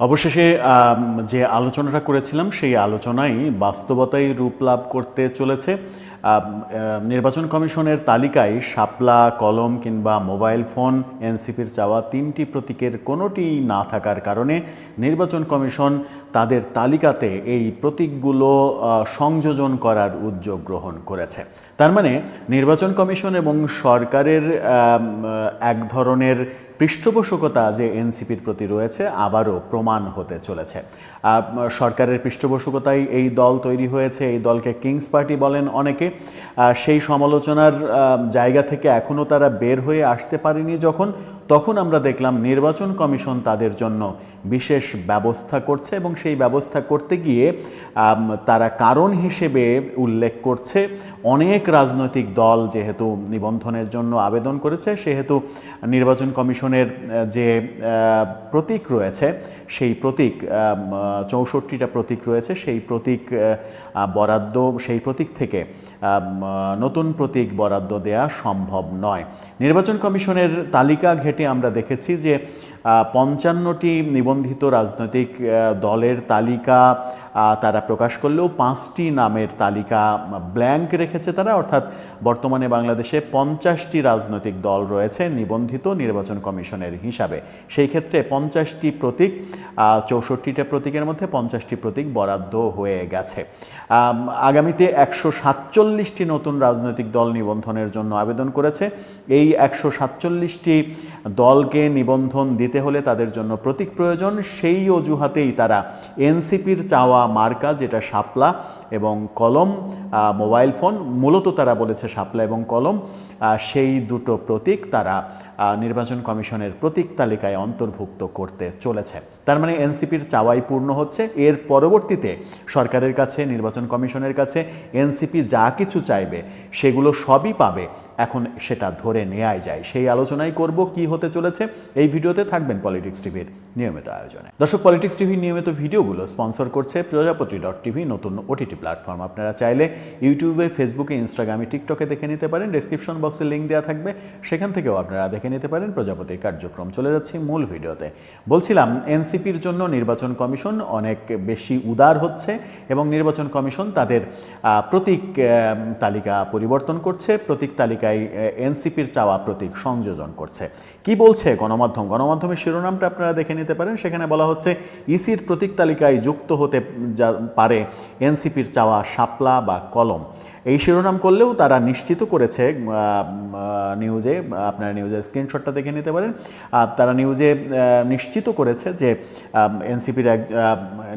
অবশেষে যে আলোচনাটা করেছিলাম, সেই আলোচনাই বাস্তবতায় রূপ লাভ করতে চলেছে। নির্বাচন কমিশনের তালিকায় শাপলা, কলম কিংবা মোবাইল ফোন, এনসিপির চাওয়া তিনটি প্রতীকের কোনোটি না থাকার কারণে নির্বাচন কমিশন তাদের তালিকাতে এই প্রতীকগুলো সংযোজন করার উদ্যোগ গ্রহণ করেছে। তার মানে নির্বাচন কমিশন এবং সরকারের এক ধরনের পৃষ্ঠপোষকতা যে এনসিপির প্রতি রয়েছে আবারও প্রমাণ হতে চলেছে। সরকারের পৃষ্ঠপোষকতায় এই দল তৈরি হয়েছে, এই দলকে কিংস পার্টি বলেন অনেকে। সেই সমালোচনার জায়গা থেকে এখনও তারা বের হয়ে আসতে পারেনি যখন, তখন আমরা দেখলাম নির্বাচন কমিশন তাদের জন্য বিশেষ ব্যবস্থা করছে এবং সেই ব্যবস্থা করতে গিয়ে তারা কারণ হিসেবে উল্লেখ করছে, অনেক রাজনৈতিক দল যেহেতু নিবন্ধনের জন্য আবেদন করেছে, সেহেতু নির্বাচন কমিশনের যে প্রতীক রয়েছে সেই প্রতীক চৌষট্টিটা প্রতীক রয়েছে, সেই প্রতীক বরাদ্দ, সেই প্রতীক থেকে নতুন প্রতীক বরাদ্দ দেয়া সম্ভব নয়। নির্বাচন কমিশনের তালিকা ঘেটে আমরা দেখেছি যে পঞ্চান্নটি নিবন্ধিত রাজনৈতিক দলের তালিকা তারা প্রকাশ করলেও পাঁচটি নামের তালিকা ব্ল্যাঙ্ক রেখেছে তারা, অর্থাৎ বর্তমানে বাংলাদেশে পঞ্চাশটি রাজনৈতিক দল রয়েছে নিবন্ধিত নির্বাচন কমিশনের হিসাবে। সেই ক্ষেত্রে পঞ্চাশটি প্রতীক চৌষট্টিটা প্রতীকের মধ্যে পঞ্চাশটি প্রতীক বরাদ্দ হয়ে গেছে। আগামীতে একশো সাতচল্লিশটি নতুন রাজনৈতিক দল নিবন্ধনের জন্য আবেদন করেছে। এই একশো সাতচল্লিশটি দলকে নিবন্ধন দিতে হলে তাদের জন্য প্রতীক প্রয়োজন। সেই অজুহাতেই তারা এনসিপির চাওয়া মার্কা, যেটা শাপলা এবং কলম মোবাইল ফোন, মূলত তারা বলেছে শাপলা এবং কলম সেই দুটো প্রতীক তারা নির্বাচন কমিশনের প্রতীক তালিকায় অন্তর্ভুক্ত করতে চলেছে। তার মানে এনসিপির চাওয়াই পূর্ণ হচ্ছে। এর পরবর্তীতে সরকারের কাছে, নির্বাচন কমিশনের কাছে এনসিপি যা কিছু চাইবে, সেগুলো সবই পাবে। এখন সেটা ধরে নেওয়াই যায়। সেই আলোচনাই করব, কি হতে চলেছে। এই ভিডিওতে থাকবেন পলিটিক্স টিভির নিয়মিত আয়োজনে। দর্শক পলিটিক্স টিভির নিয়মিত ভিডিওগুলো স্পন্সর করছে প্রজাপতি ডট টিভি নতুন ওটিটি প্ল্যাটফর্ম আপনারা চাইলে ইউটিউবে ফেসবুকে ইনস্টাগ্রামে টিকটকে দেখে নিতে পারেন। ডেসক্রিপশন বক্সে লিঙ্ক দেওয়া থাকবে। সেখান থেকেও আপনারা দেখে নিতে পারেন প্রজাপতির কার্যক্রম। চলে যাচ্ছে মূল ভিডিওতে। বলছিলাম এনসিপির জন্য নির্বাচন কমিশন অনেক বেশি উদার হচ্ছে এবং নির্বাচন কমিশন তাদের প্রতীক তালিকা পরিবর্তন করছে। প্রতীক তালিকায় এনসিপির চাওয়া প্রতীক সংযোজন করছে। কি বলছে গণমাধ্যম? গণমাধ্যমের শিরোনামটা আপনারা দেখে নিতে পারেন। সেখানে বলা হচ্ছে, ইসির প্রতীক তালিকায় যুক্ত হতে যা পারে এনসিপির চাওয়া শাপলা বা কলম। এই শিরোনাম করলেও তারা নিশ্চিত করেছে নিউজে, আপনারা নিউজের স্ক্রিনশটটা দেখে নিতে পারেন। তারা নিউজে নিশ্চিত করেছে যে এনসিপির এক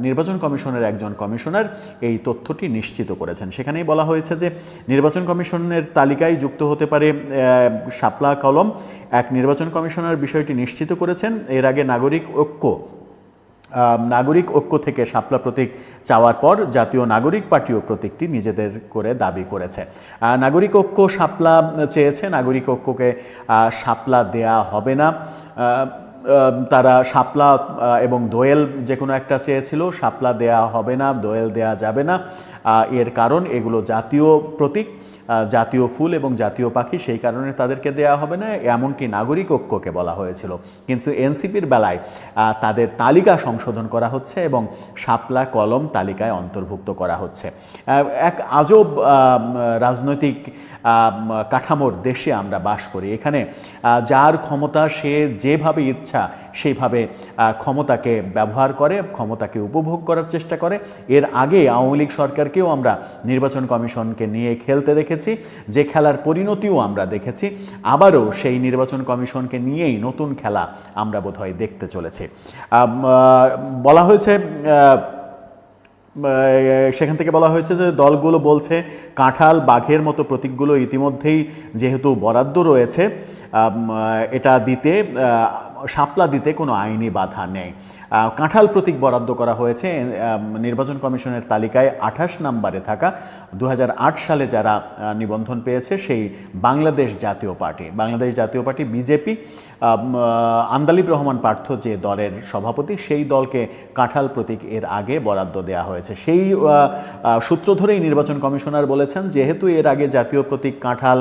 নির্বাচন কমিশনের একজন কমিশনার এই তথ্যটি নিশ্চিত করেছেন। সেখানেই বলা হয়েছে যে, নির্বাচন কমিশনের তালিকায় যুক্ত হতে পারে শাপলা কলম। এক নির্বাচন কমিশনার বিষয়টি নিশ্চিত করেছেন। এর আগে নাগরিক ঐক্য নাগরিক ঐক্য থেকে শাপলা প্রতীক চাওয়ার পর জাতীয় নাগরিক পার্টিও প্রতীকটি নিজেদের করে দাবি করেছে। নাগরিক ঐক্য শাপলা চেয়েছে, নাগরিক ঐক্যকে শাপলা দেয়া হবে না। তারা শাপলা এবং দোয়েল যে কোনো একটা চেয়েছিল, শাপলা দেয়া হবে না, দোয়েল দেয়া যাবে না। এর কারণ এগুলো জাতীয় প্রতীক। জাতীয় ফুল এবং জাতীয় পাখি, সেই কারণে তাদেরকে দেয়া হবে না, এমনকি নাগরিক ঐক্যকে বলা হয়েছিল। কিন্তু এনসিপির বেলায় তাদের তালিকা সংশোধন করা হচ্ছে এবং শাপলা কলম তালিকায় অন্তর্ভুক্ত করা হচ্ছে। এক আজব রাজনৈতিক কাঠামোর দেশে আমরা বাস করি। এখানে যার ক্ষমতা, সে যেভাবে ইচ্ছা সেইভাবে ক্ষমতাকে ব্যবহার করে, ক্ষমতাকে উপভোগ করার চেষ্টা করে। এর আগে আওয়ামী লীগ সরকারকেও আমরা নির্বাচন কমিশনকে নিয়ে খেলতে দেখেছি, যে খেলার পরিণতিও আমরা দেখেছি। আবারও সেই নির্বাচন কমিশনকে নিয়েই নতুন খেলা আমরা বোধহয় দেখতে চলেছি। বলা হয়েছে সেখান থেকে বলা হয়েছে যে দলগুলো বলছে, কাঁঠাল, বাঘের মতো প্রতীকগুলো ইতিমধ্যেই যেহেতু বরাদ্দ রয়েছে এটা দিতে শাপলা দিতে কোনো আইনি বাধা নেই। কাঁঠাল প্রতীক বরাদ্দ করা হয়েছে নির্বাচন কমিশনের তালিকায় আঠাশ নম্বরে থাকা দু হাজার আট সালে যারা নিবন্ধন পেয়েছে সেই Bangladesh Jatiya party. Bangladesh Jatiya party, BJP Andalib Rahman Partha যে দলের সভাপতি, সেই দলকে কাঁঠাল প্রতীক এর আগে বরাদ্দ দেওয়া হয়েছে। সেই সূত্র ধরেই নির্বাচন কমিশনার বলেছেন, যেহেতু এর আগে জাতীয় প্রতীক, কাঁঠাল,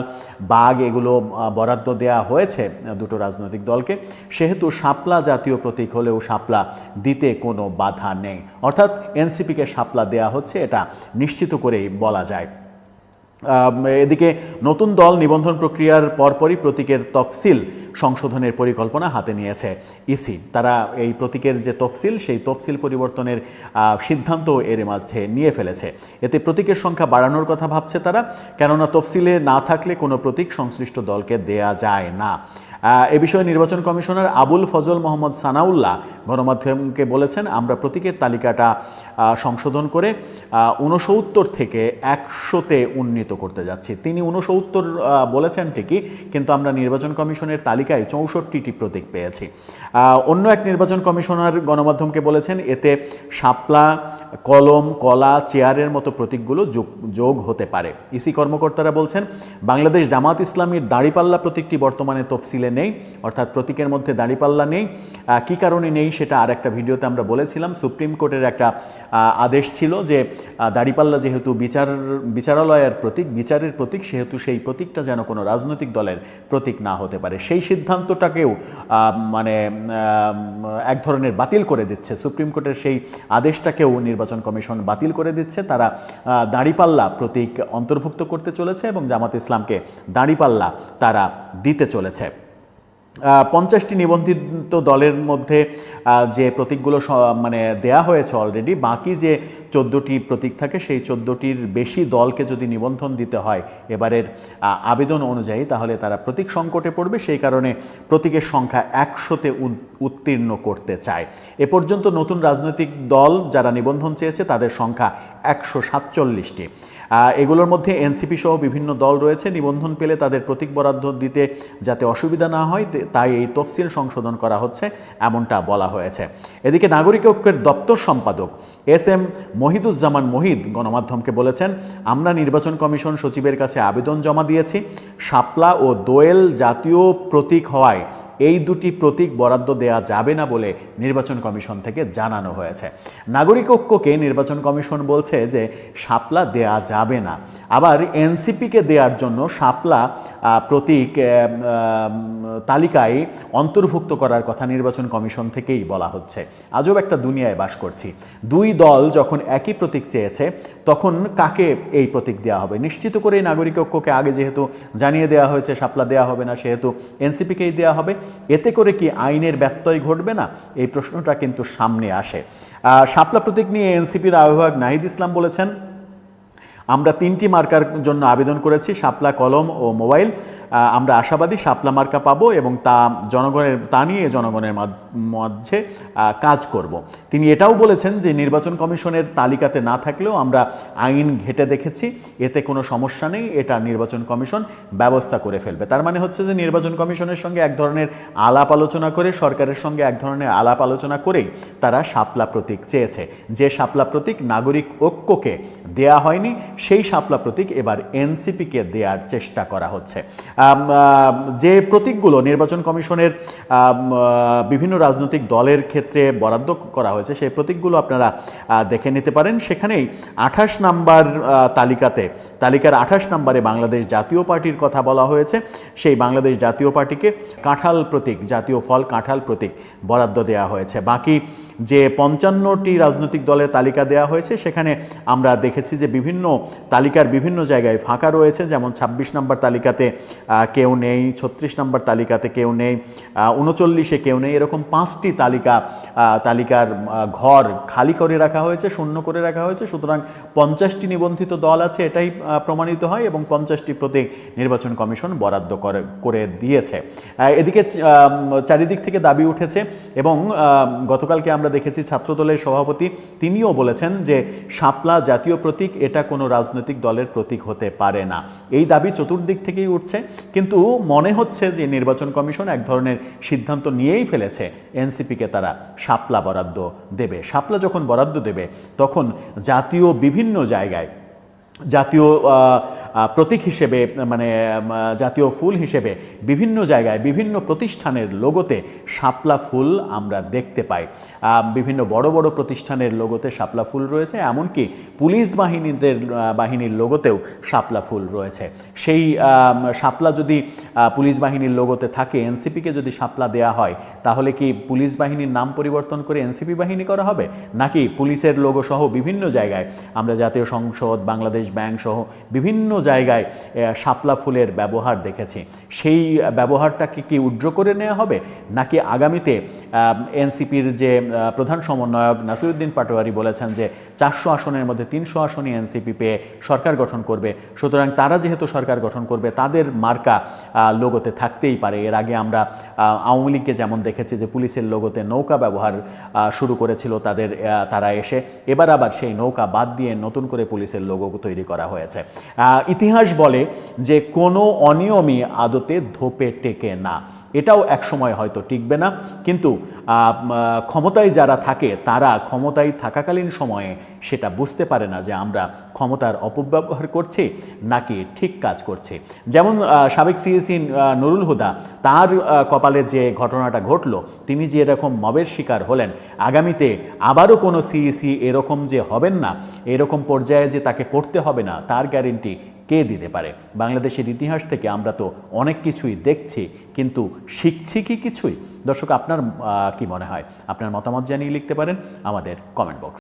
বাঘ এগুলো বরাদ্দ দেওয়া হয়েছে দুটো রাজনৈতিক দলকে, সেহেতু সেহেতু শাপলা জাতীয় প্রতীক হলেও শাপলা দিতে কোনো বাধা নেই। অর্থাৎ এনসিপিকে শাপলা দেয়া হচ্ছে, এটা নিশ্চিত করেই বলা যায়। এদিকে নতুন দল নিবন্ধন প্রক্রিয়ার পরপরই প্রতীকের তফসিল সংশোধনের পরিকল্পনা হাতে নিয়েছে ইসি। তারা এই প্রতীকের যে তফসিল, সেই তফসিল পরিবর্তনের সিদ্ধান্ত এর মাঝে নিয়ে ফেলেছে। এতে প্রতীকের সংখ্যা বাড়ানোর কথা ভাবছে তারা, কেননা তফসিলে না থাকলে কোনো প্রতীক সংশ্লিষ্ট দলকে দেয়া যায় না। এ বিষয়ে নির্বাচন কমিশনার আবুল ফজল মোহাম্মদ সানাউল্লাহ গণমাধ্যমকে বলেছেন, আমরা প্রতীকের তালিকাটা সংশোধন করে উনসত্তর থেকে একশোতে উন্নীত করতে যাচ্ছি। তিনি উনসত্তর বলেছেন ঠিকই, কিন্তু আমরা নির্বাচন কমিশনের তালিকায় চৌষট্টিটি প্রতীক পেয়েছি। অন্য এক নির্বাচন কমিশনার গণমাধ্যমকে বলেছেন, এতে শাপলা, কলম, কলা, চেয়ারের মতো প্রতীকগুলো যোগ যোগ হতে পারে। ইসি কর্মকর্তারা বলছেন, বাংলাদেশ জামাত ইসলামীর দাড়িপাল্লা প্রতীকটি বর্তমানে তফসিলে নেই, অর্থাৎ প্রতীকের মধ্যে দাঁড়িপাল্লা নেই। কী কারণে নেই সেটা আর একটা ভিডিওতে আমরা বলেছিলাম। সুপ্রিম কোর্টের একটা আদেশ ছিল যে দাঁড়িপাল্লা যেহেতু বিচার, বিচারালয়ের প্রতীক, বিচারের প্রতীক, সেহেতু সেই প্রতীকটা যেন কোনো রাজনৈতিক দলের প্রতীক না হতে পারে। সেই সিদ্ধান্তটাকেও মানে এক ধরনের বাতিল করে দিচ্ছে। সুপ্রিম কোর্টের সেই আদেশটাকেও নির্বাচন কমিশন বাতিল করে দিচ্ছে। তারা দাঁড়িপাল্লা প্রতীক অন্তর্ভুক্ত করতে চলেছে এবং জামাত ইসলামকে দাঁড়িপাল্লা তারা দিতে চলেছে। পঞ্চাশটি নিবন্ধিত দলের মধ্যে যে প্রতীকগুলো মানে দেয়া হয়েছে অলরেডি বাকি যে চোদ্দোটি প্রতীক থাকে, সেই চোদ্দোটির বেশি দলকে যদি নিবন্ধন দিতে হয়, এবারের আবেদন অনুযায়ী, তাহলে তারা প্রতীক সংকটে পড়বে, সেই কারণে প্রতীকের সংখ্যা একশোতে উত্তীর্ণ করতে চায়। এ পর্যন্ত নতুন রাজনৈতিক দল যারা নিবন্ধন চেয়েছে, তাদের সংখ্যা একশো সাতচল্লিশটি। এগুলোর মধ্যে এনসিপি সহ বিভিন্ন দল রয়েছে। নিবন্ধন পেলে তাদের প্রতীক বরাদ্দ দিতে যাতে অসুবিধা না হয় তাই এই তফসিল সংশোধন করা হচ্ছে, এমনটা বলা হয়েছে। এদিকে নাগরিক ঐক্যের দপ্তর সম্পাদক এস এম মহিদুজ্জামান মহিদ গণমাধ্যমকে বলেছেন, আমরা নির্বাচন কমিশন সচিবের কাছে আবেদন জমা দিয়েছি। শাপলা ও দোয়েল জাতীয় প্রতীক হওয়ায় এই দুটি প্রতীক বরাদ্দ দেয়া যাবে না বলে নির্বাচন কমিশন থেকে জানানো হয়েছে। নাগরিক ঐক্যকে নির্বাচন কমিশন বলছে যে শাপলা দেয়া যাবে না। আবার এনসিপিকে দেওয়ার জন্য আহ, প্রতীক তালিকায় অন্তর্ভুক্ত করার কথা নির্বাচন কমিশন থেকেই বলা হচ্ছে। আজব একটা দুনিয়ায় বাস করছি। দুই দল যখন একই প্রতীক চেয়েছে তখন কাকে এই প্রতীক দেওয়া হবে? নিশ্চিত করেই নাগরিক ঐক্যকে আগে যেহেতু জানিয়ে দেওয়া হয়েছে শাপলা দেওয়া হবে না সেহেতু এনসিপিকেই দেওয়া হবে। এতে করে কি আইনের ব্যত্যয় ঘটবে না? এই প্রশ্নটা কিন্তু সামনে আসে। শাপলা প্রতীক নিয়ে এনসিপির আহ্বায়ক নাহিদ ইসলাম বলেছেন, আমরা তিনটি মার্কার জন্য আবেদন করেছি সাপলা কলম ও মোবাইল। আমরা আশাবাদী শাপলা মার্কা পাবো এবং তা জনগণের, তা নিয়ে জনগণের মাঝে কাজ করব। তিনি এটাও বলেছেন যে নির্বাচন কমিশনের তালিকাতে না থাকলেও আমরা আইন ঘেটে দেখেছি, এতে কোনো সমস্যা নেই, এটা নির্বাচন কমিশন ব্যবস্থা করে ফেলবে। তার মানে হচ্ছে যে নির্বাচন কমিশনের সঙ্গে এক ধরনের আলাপ আলোচনা করে, সরকারের সঙ্গে এক ধরনের আলাপ আলোচনা করেই তারা শাপলা প্রতীক চেয়েছে। যে শাপলা প্রতীক নাগরিক ঐক্যকে দেয়া হয়নি, সেই শাপলা প্রতীক এবার এনসিপিকে দেওয়ার চেষ্টা করা হচ্ছে। যে প্রতীকগুলো নির্বাচন কমিশনের বিভিন্ন রাজনৈতিক দলের ক্ষেত্রে বরাদ্দ করা হয়েছে, সেই প্রতীকগুলো আপনারা দেখে নিতে পারেন। সেখানেই আঠাশ নাম্বার তালিকাতে, তালিকার আঠাশ নম্বরে বাংলাদেশ জাতীয় পার্টির কথা বলা হয়েছে। সেই বাংলাদেশ জাতীয় পার্টিকে কাঁঠাল প্রতীক, জাতীয় ফল কাঁঠাল প্রতীক বরাদ্দ দেওয়া হয়েছে। বাকি যে পঞ্চান্নটি রাজনৈতিক দলের তালিকা দেওয়া হয়েছে, সেখানে আমরা দেখেছি যে বিভিন্ন তালিকার বিভিন্ন জায়গায় ফাঁকা রয়েছে। যেমন ছাব্বিশ নম্বর তালিকাতে কেউ নেই, ছত্রিশ নম্বর তালিকাতে কেউ নেই উনচল্লিশে কেউ নেই, এরকম পাঁচটি তালিকা তালিকার ঘর খালি করে রাখা হয়েছে, শূন্য করে রাখা হয়েছে, সুতরাং পঞ্চাশটি নিবন্ধিত দল আছে, এটাই প্রমাণিত হয় এবং পঞ্চাশটি প্রতীক নির্বাচন কমিশন বরাদ্দ করে করে দিয়েছে। এদিকে চারিদিক থেকে দাবি উঠেছে এবং গতকালকে আমরা দেখেছি ছাত্রদলের সভাপতি, তিনিও বলেছেন যে শাপলা জাতীয় প্রতীক এটা কোনো রাজনৈতিক দলের প্রতীক হতে পারে না। এই দাবি চতুর্দিক থেকেই উঠছে। কিন্তু মনে হচ্ছে যে নির্বাচন কমিশন এক ধরনের সিদ্ধান্ত নিয়েই ফেলেছে। এনসিপিকে তারা শাপলা বরাদ্দ দেবে। শাপলা যখন বরাদ্দ দেবে, তখন জাতীয় বিভিন্ন জায়গায়, জাতীয় প্রতীক হিসেবে মানে জাতীয় ফুল হিসেবে বিভিন্ন জায়গায়, বিভিন্ন প্রতিষ্ঠানের লোগোতে শাপলা ফুল আমরা দেখতে পাই। বিভিন্ন বড় বড় প্রতিষ্ঠানের লোগোতে শাপলা ফুল রয়েছে, এমনকি পুলিশ বাহিনীদের বাহিনীর লোগোতেও শাপলা ফুল রয়েছে। সেই শাপলা যদি পুলিশ বাহিনীর লোগোতে থাকে, এনসিপিকে যদি শাপলা দেয়া হয়, তাহলে কি পুলিশ বাহিনীর নাম পরিবর্তন করে এনসিপি বাহিনী করা হবে? নাকি পুলিশের লোগো সহ বিভিন্ন জায়গায় আমরা জাতীয় সংসদ, বাংলাদেশ ব্যাংক সহ বিভিন্ন জায়গায় শাপলা ফুলের ব্যবহার দেখেছি। সেই ব্যবহারটাকে কি উজ্জ্ব করে নেওয়া হবে? নাকি আগামীতে এনসিপির যে প্রধান সমন্বয়ক নাসিরুদ্দিন পাটোয়ারি বলেছেন যে, চারশো আসনের মধ্যে তিনশো আসনই এনসিপি পেয়ে সরকার গঠন করবে। সুতরাং তারা যেহেতু সরকার গঠন করবে, তাদের মার্কা লোগোতে থাকতেই পারে। এর আগে আমরা আওয়ামী লীগকে যেমন দেখেছি যে, পুলিশের লোগোতে নৌকা ব্যবহার শুরু করেছিল তাদের তারা এসে। এবার আবার সেই নৌকা বাদ দিয়ে নতুন করে পুলিশের লোগো তৈরি করা হয়েছে। ইতিহাস বলে যে কোনো অনিয়মই আদতে ধোপে টেকে না। এটাও একসময় হয়তো টিকবে না, কিন্তু ক্ষমতায় যারা থাকে, তারা ক্ষমতায় থাকাকালীন সময়ে সেটা বুঝতে পারে না যে আমরা ক্ষমতার অপব্যবহার করছি নাকি ঠিক কাজ করছি। যেমন সাবেক সিএসি নুরুল হুদা, তার কপালে যে ঘটনাটা ঘটলো, তিনি যে এরকম মবের শিকার হলেন, আগামীতে আবারও কোনো সিইসি এরকম যে হবেন না, এরকম পর্যায়ে যে তাকে পড়তে হবে না, তার গ্যারেন্টি কে দিতে পারে? বাংলাদেশের ইতিহাস থেকে আমরা তো অনেক কিছুই দেখছি, কিন্তু শিখছি কি কিছুই? দর্শক, আপনার কি মনে হয়? আপনার মতামত জানিয়ে লিখতে পারেন আমাদের কমেন্ট বক্স